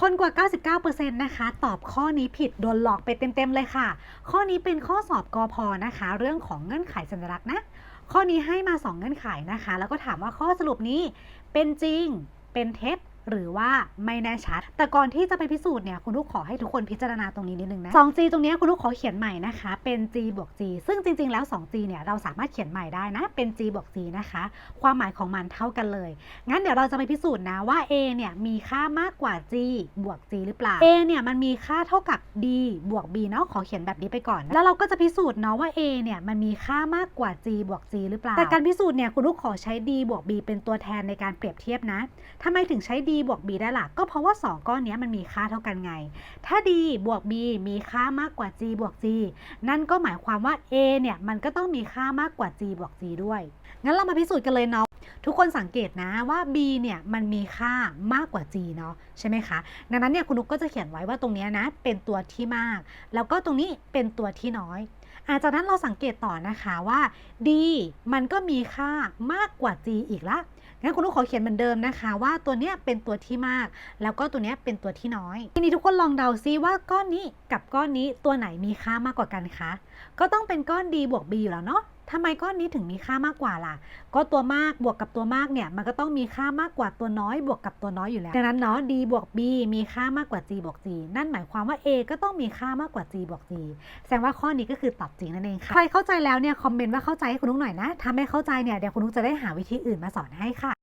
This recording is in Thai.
คนกว่า 99%นะคะ ตอบข้อนี้ผิดโดนหลอกไปเต็มๆเลยค่ะ ข้อนี้เป็นข้อสอบกอพอนะคะ เรื่องของเงื่อนไขสัญลักษณ์นะ ข้อนี้ให้มา 2 เงื่อนไขนะคะ แล้วก็ถามว่าข้อสรุปนี้เป็นจริง เป็นเท็จ หรือว่าไม่แน่ชัด แต่ก่อนที่จะไปพิสูจน์เนี่ยคุณลูกขอให้ทุกคนพิจารณาตรงนี้นิดนึงนะ 2G ตรงนี้คุณลูกขอเขียนใหม่นะคะ เป็น G บวก G ซึ่งจริง ๆ แล้ว 2G เนี่ยเราสามารถเขียนใหม่ได้นะ เป็น G บวก G นะคะ ความหมายของมันเท่ากันเลย งั้นเดี๋ยวเราจะไปพิสูจน์นะว่า A เนี่ยมีค่ามากกว่า G บวก G หรือเปล่า A เนี่ยมันมีค่าเท่ากับ D บวก B เนาะขอเขียนแบบนี้ไปก่อนนะแล้วเราก็จะพิสูจน์เนาะว่า A เนี่ยมันมีค่ามากกว่า G บวก G หรือเปล่า แต่การพิสูจน์เนี่ยคุณลูกขอใช้ D บวก B เป็นตัวแทนในการเปรียบเทียบนะทำไมถึงใช้ D บวก B ได้ล่ะ ก็เพราะว่า 2 ก้อนนี้มันมีค่าเท่ากันไง ถ้า D บวก B มีค่ามากกว่า G บวก G นั่นก็หมายความว่า A เนี่ยมันก็ต้องมีค่ามากกว่า G บวก G ด้วย งั้นเรามาพิสูจน์กันเลยเนาะทุกคนสังเกตนะว่า b เนี่ยมันมีค่ามากกว่า g เนาะใช่ไหมคะ ดังนั้นเนี่ยคุณนุกก็จะเขียนไว้ว่าตรงนี้นะเป็นตัวที่มาก แล้วก็ตรงนี้เป็นตัวที่น้อย อาจากนั้นเราสังเกตต่อนะคะว่า d มันก็มีค่ามากกว่า g อีกละงั้นคุณลูกขอเขียนเหมือนเดิมนะคะ ว่าตัวเนี้ยเป็นตัวที่มาก แล้วก็ตัวเนี้ยเป็นตัวที่น้อย ทีนี้ทุกคนลองเดาซิว่าก้อนนี้กับก้อนนี้ตัวไหนมีค่ามากกว่ากันคะก็ต้องเป็นก้อน d บวก b อยู่แล้วเนาะ ทำไมก้อนนี้ถึงมีค่ามากกว่าล่ะ ก็ตัวมากบวกกับตัวมากเนี่ยมันก็ต้องมีค่ามากกว่าตัวน้อย บวกกับตัวน้อยอยู่แล้วดังนั้นเนาะ d บวก b มีค่ามากกว่า g บวก g นั่นหมายความว่า a ก็ต้องมีค่ามากกว่า g บวก g แสดงว่าข้อนี้ก็คือตอบจริงนั่นเองค่ะใครเข้าใจแล้วเนี่ยคอมเมนต์ว่าเข้าใจให้คุณนุ๊กหน่อยนะถ้าไม่เข้าใจเนี่ยเดี๋ยวคุณนุ๊กจะได้หาวิธีอื่นมาสอนให้ค่ะ